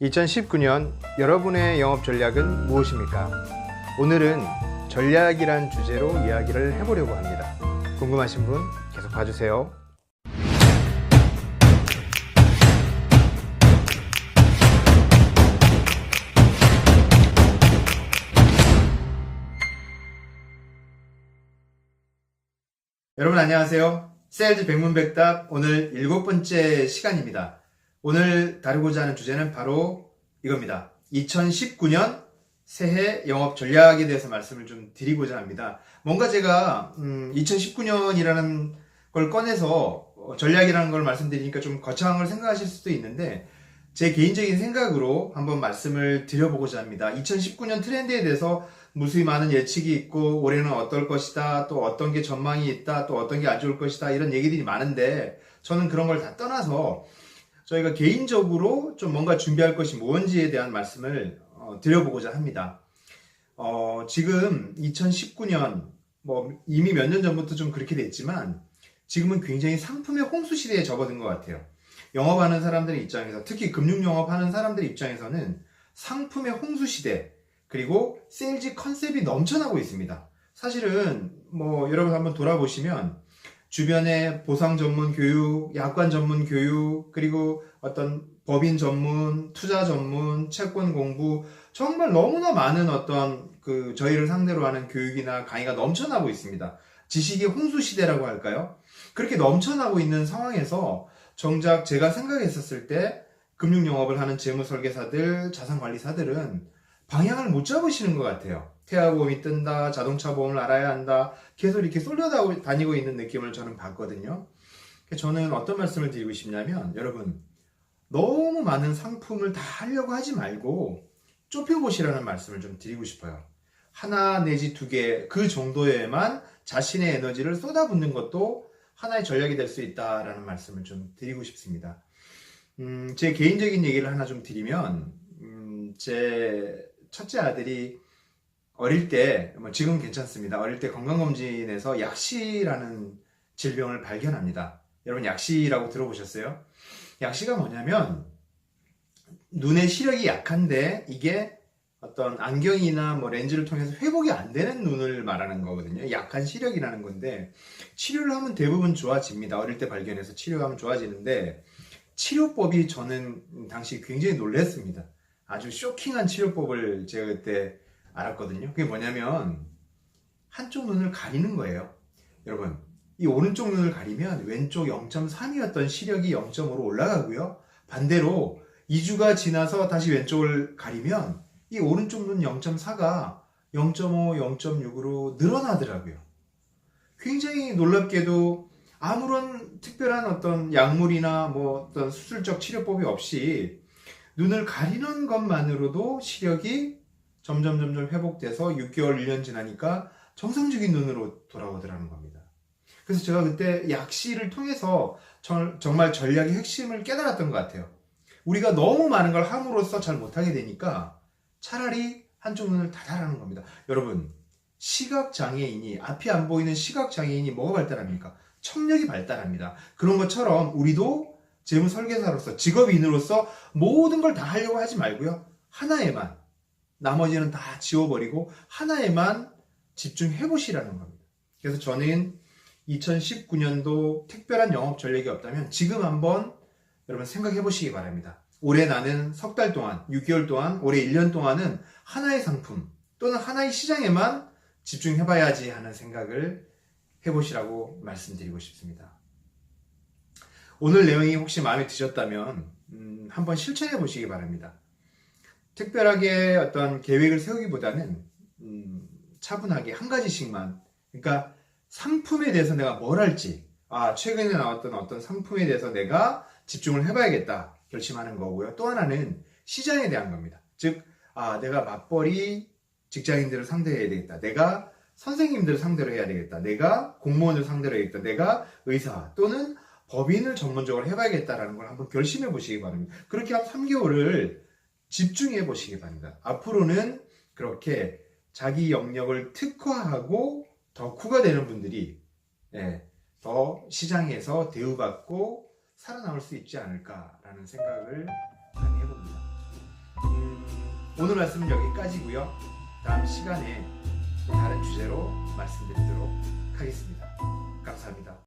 2019년 여러분의 영업 전략은 무엇입니까? 오늘은 전략이란 주제로 이야기를 해보려고 합니다. 궁금하신 분 계속 봐주세요. 여러분 안녕하세요. 세일즈 백문백답 오늘 일곱 번째 시간입니다. 오늘 다루고자 하는 주제는 바로 이겁니다. 2019년 새해 영업 전략에 대해서 말씀을 좀 드리고자 합니다. 뭔가 제가 2019년이라는 걸 꺼내서 어, 전략이라는 걸 말씀드리니까 좀 거창한 걸 생각하실 수도 있는데 제 개인적인 생각으로 한번 말씀을 드려보고자 합니다. 2019년 트렌드에 대해서 무수히 많은 예측이 있고 올해는 어떨 것이다 또 어떤 게 전망이 있다 또 어떤 게 안 좋을 것이다 이런 얘기들이 많은데 저는 그런 걸 다 떠나서 저희가 개인적으로 좀 뭔가 준비할 것이 뭔지에 대한 말씀을 어, 드려보고자 합니다. 어, 지금 2019년 뭐 이미 몇 년 전부터 좀 그렇게 됐지만 지금은 굉장히 상품의 홍수 시대에 접어든 것 같아요. 영업하는 사람들의 입장에서 특히 금융 영업하는 사람들의 입장에서는 상품의 홍수 시대 그리고 세일즈 컨셉이 넘쳐나고 있습니다. 사실은 뭐 여러분 한번 돌아보시면 주변에 보상 전문 교육, 약관 전문 교육, 그리고 어떤 법인 전문, 투자 전문, 채권 공부, 정말 너무나 많은 어떤 그 저희를 상대로 하는 교육이나 강의가 넘쳐나고 있습니다. 지식의 홍수 시대라고 할까요? 그렇게 넘쳐나고 있는 상황에서 정작 제가 생각했었을 때 금융 영업을 하는 재무 설계사들, 자산 관리사들은 방향을 못 잡으시는 것 같아요. 태아보험이 뜬다, 자동차 보험을 알아야 한다, 계속 이렇게 쏠려다니고 있는 느낌을 저는 받거든요. 저는 어떤 말씀을 드리고 싶냐면, 여러분, 너무 많은 상품을 다 하려고 하지 말고, 좁혀보시라는 말씀을 좀 드리고 싶어요. 하나 내지 두 개, 그 정도에만 자신의 에너지를 쏟아붓는 것도 하나의 전략이 될 수 있다라는 말씀을 좀 드리고 싶습니다. 음, 제 개인적인 얘기를 하나 좀 드리면, 음, 제 첫째 아들이 어릴 때, 뭐 지금 괜찮습니다. 어릴 때 건강검진에서 약시라는 질병을 발견합니다. 여러분 약시라고 들어보셨어요? 약시가 뭐냐면 눈의 시력이 약한데 이게 어떤 안경이나 뭐 렌즈를 통해서 회복이 안 되는 눈을 말하는 거거든요. 약한 시력이라는 건데 치료를 하면 대부분 좋아집니다. 어릴 때 발견해서 치료하면 좋아지는데 치료법이 저는 당시 굉장히 놀랐습니다. 아주 쇼킹한 치료법을 제가 그때 알았거든요. 그게 뭐냐면 한쪽 눈을 가리는 거예요. 여러분, 이 오른쪽 눈을 가리면 왼쪽 0.3이었던 시력이 0.5로 올라가고요. 반대로 2주가 지나서 다시 왼쪽을 가리면 이 오른쪽 눈 0.4가 0.5, 0.6으로 늘어나더라고요. 굉장히 놀랍게도 아무런 특별한 어떤 약물이나 뭐 어떤 수술적 치료법이 없이 눈을 가리는 것만으로도 시력이 점점 점점 회복돼서 6개월, 1년 지나니까 정상적인 눈으로 돌아오더라는 겁니다. 그래서 제가 그때 약시를 통해서 정말 전략의 핵심을 깨달았던 것 같아요. 우리가 너무 많은 걸 함으로써 잘 못하게 되니까 차라리 한쪽 눈을 닫아라는 겁니다. 여러분, 시각장애인이, 앞이 안 보이는 시각장애인이 뭐가 발달합니까? 청력이 발달합니다. 그런 것처럼 우리도 재무 설계사로서, 직업인으로서 모든 걸 다 하려고 하지 말고요. 하나에만 나머지는 다 지워버리고 하나에만 집중해 보시라는 겁니다. 그래서 저는 2019년도 특별한 영업 전략이 없다면 지금 한번 여러분 생각해 보시기 바랍니다. 올해 나는 석 달 동안, 6개월 동안, 올해 1년 동안은 하나의 상품 또는 하나의 시장에만 집중해 봐야지 하는 생각을 해 보시라고 말씀드리고 싶습니다. 오늘 내용이 혹시 마음에 드셨다면 음, 한번 실천해 보시기 바랍니다. 특별하게 어떤 계획을 세우기보다는 음, 차분하게 한 가지씩만 그러니까 상품에 대해서 내가 뭘 할지 아 최근에 나왔던 어떤 상품에 대해서 내가 집중을 해봐야겠다 결심하는 거고요. 또 하나는 시장에 대한 겁니다. 즉, 아 내가 맞벌이 직장인들을 상대해야 되겠다. 내가 선생님들을 상대로 해야 되겠다. 내가 공무원을 상대로 해야겠다. 내가 의사 또는 법인을 전문적으로 해봐야겠다라는 걸 한번 결심해 보시기 바랍니다. 그렇게 한 3개월을 집중해 보시기 바랍니다. 앞으로는 그렇게 자기 영역을 특화하고 덕후가 되는 분들이 예, 더 시장에서 대우받고 살아남을 수 있지 않을까라는 생각을 많이 해봅니다. 오늘 말씀은 여기까지고요. 다음 시간에 또 다른 주제로 말씀드리도록 하겠습니다. 감사합니다.